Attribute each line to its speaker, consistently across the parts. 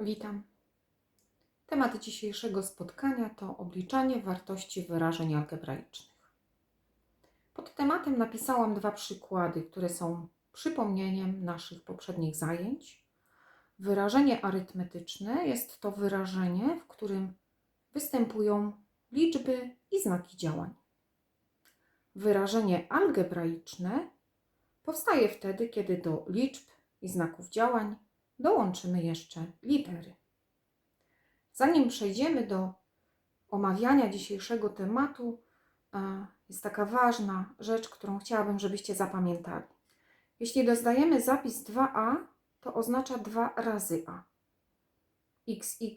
Speaker 1: Witam. Temat dzisiejszego spotkania to obliczanie wartości wyrażeń algebraicznych. Pod tematem napisałam dwa przykłady, które są przypomnieniem naszych poprzednich zajęć. Wyrażenie arytmetyczne jest to wyrażenie, w którym występują liczby i znaki działań. Wyrażenie algebraiczne powstaje wtedy, kiedy do liczb i znaków działań dołączymy jeszcze litery. Zanim przejdziemy do omawiania dzisiejszego tematu, e, jest taka ważna rzecz, którą chciałabym, żebyście zapamiętali. Jeśli dozdajemy zapis 2a, to oznacza 2 razy a. xy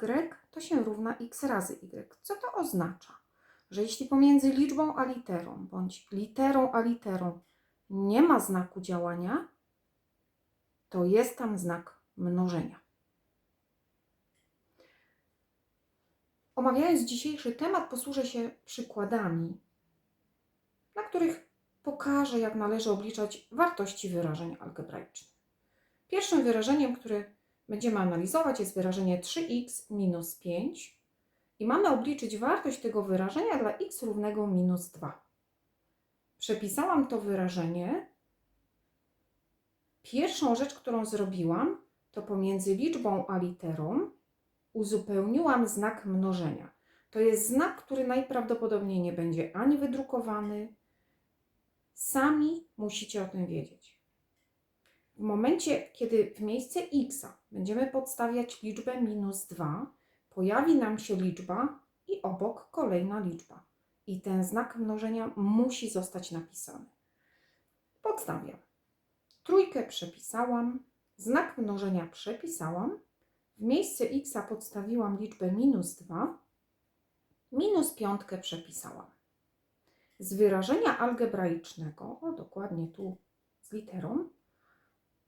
Speaker 1: to się równa x razy y. Co to oznacza? Że jeśli pomiędzy liczbą a literą, bądź literą a literą nie ma znaku działania, to jest tam znak mnożenia. Omawiając dzisiejszy temat, posłużę się przykładami, na których pokażę, jak należy obliczać wartości wyrażeń algebraicznych. Pierwszym wyrażeniem, które będziemy analizować, jest wyrażenie 3x minus 5 i mamy obliczyć wartość tego wyrażenia dla x równego minus 2. Przepisałam to wyrażenie. Pierwszą rzecz, którą zrobiłam, to pomiędzy liczbą a literą uzupełniłam znak mnożenia. To jest znak, który najprawdopodobniej nie będzie ani wydrukowany. Sami musicie o tym wiedzieć. W momencie, kiedy w miejsce x będziemy podstawiać liczbę minus 2, pojawi nam się liczba i obok kolejna liczba. I ten znak mnożenia musi zostać napisany. Podstawiam. Trójkę przepisałam, Znak mnożenia przepisałam. W miejsce x podstawiłam liczbę minus 2. Minus piątkę przepisałam. Z wyrażenia algebraicznego, o dokładnie tu z literą,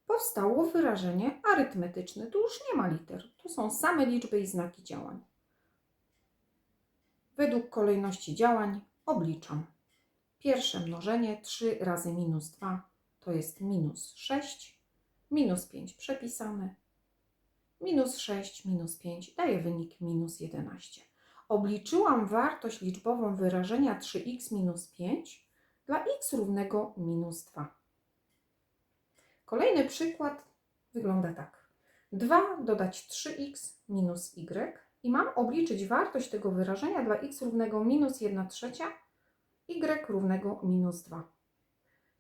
Speaker 1: powstało wyrażenie arytmetyczne. Tu już nie ma liter, tu są same liczby i znaki działań. Według kolejności działań obliczam. Pierwsze mnożenie 3 razy minus 2 to jest minus 6 minus 5 przepisane, minus 6 minus 5 daje wynik minus 11. Obliczyłam wartość liczbową wyrażenia 3x minus 5 dla x równego minus 2. Kolejny przykład wygląda tak. 2 dodać 3x minus y i mam obliczyć wartość tego wyrażenia dla x równego minus 1 trzecia, y równego minus 2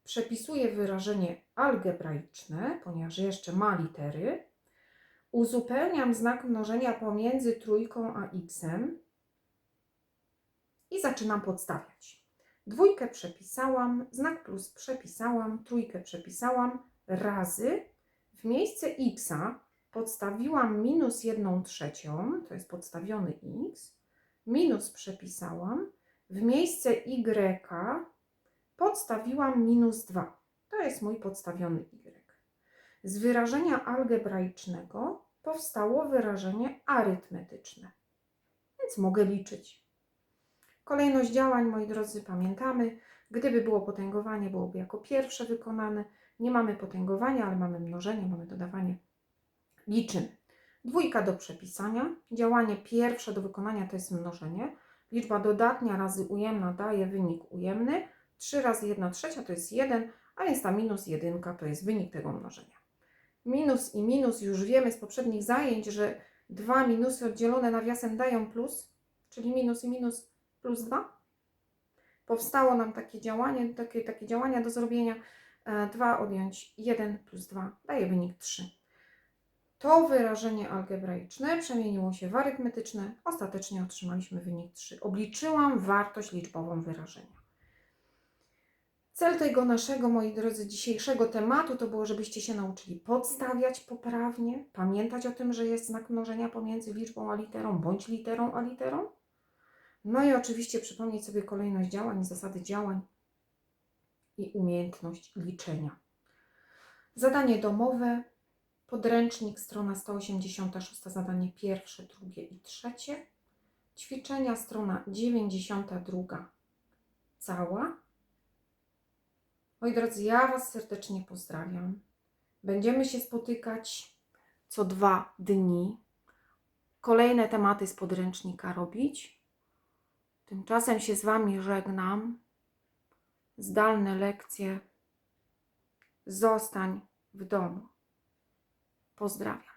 Speaker 1: przepisuję wyrażenie algebraiczne, ponieważ jeszcze ma litery. Uzupełniam znak mnożenia pomiędzy trójką a xem i zaczynam podstawiać. Dwójkę przepisałam, znak plus przepisałam, trójkę przepisałam, razy w miejsce x podstawiłam minus 1 trzecią, to jest podstawiony x, minus przepisałam, w miejsce y podstawiłam minus 2. To jest mój podstawiony y. Z wyrażenia algebraicznego powstało wyrażenie arytmetyczne, więc mogę liczyć. Kolejność działań, moi drodzy, pamiętamy. Gdyby było potęgowanie, byłoby jako pierwsze wykonane. Nie mamy potęgowania, ale mamy mnożenie, mamy dodawanie. Liczymy. Dwójka do przepisania. Działanie pierwsze do wykonania to jest mnożenie. Liczba dodatnia razy ujemna daje wynik ujemny. 3 razy 1 trzecia to jest 1, a więc ta minus 1 to jest wynik tego mnożenia. Minus i minus już wiemy z poprzednich zajęć, że dwa minusy oddzielone nawiasem dają plus, czyli minus i minus plus 2. Powstało nam takie działanie, takie, takie działania do zrobienia. 2 e, odjąć 1 plus 2 daje wynik 3. To wyrażenie algebraiczne przemieniło się w arytmetyczne. Ostatecznie otrzymaliśmy wynik 3. Obliczyłam wartość liczbową wyrażenia. Cel tego naszego, moi drodzy, dzisiejszego tematu to było, żebyście się nauczyli podstawiać poprawnie, pamiętać o tym, że jest znak mnożenia pomiędzy liczbą a literą, bądź literą a literą. No i oczywiście przypomnieć sobie kolejność działań, zasady działań i umiejętność liczenia. Zadanie domowe, podręcznik, strona 186, zadanie pierwsze, drugie i trzecie. Ćwiczenia, strona 92, cała. Moi drodzy, ja Was serdecznie pozdrawiam. Będziemy się spotykać co dwa dni, kolejne tematy z podręcznika robić. Tymczasem się z Wami żegnam. Zdalne lekcje. Zostań w domu. Pozdrawiam.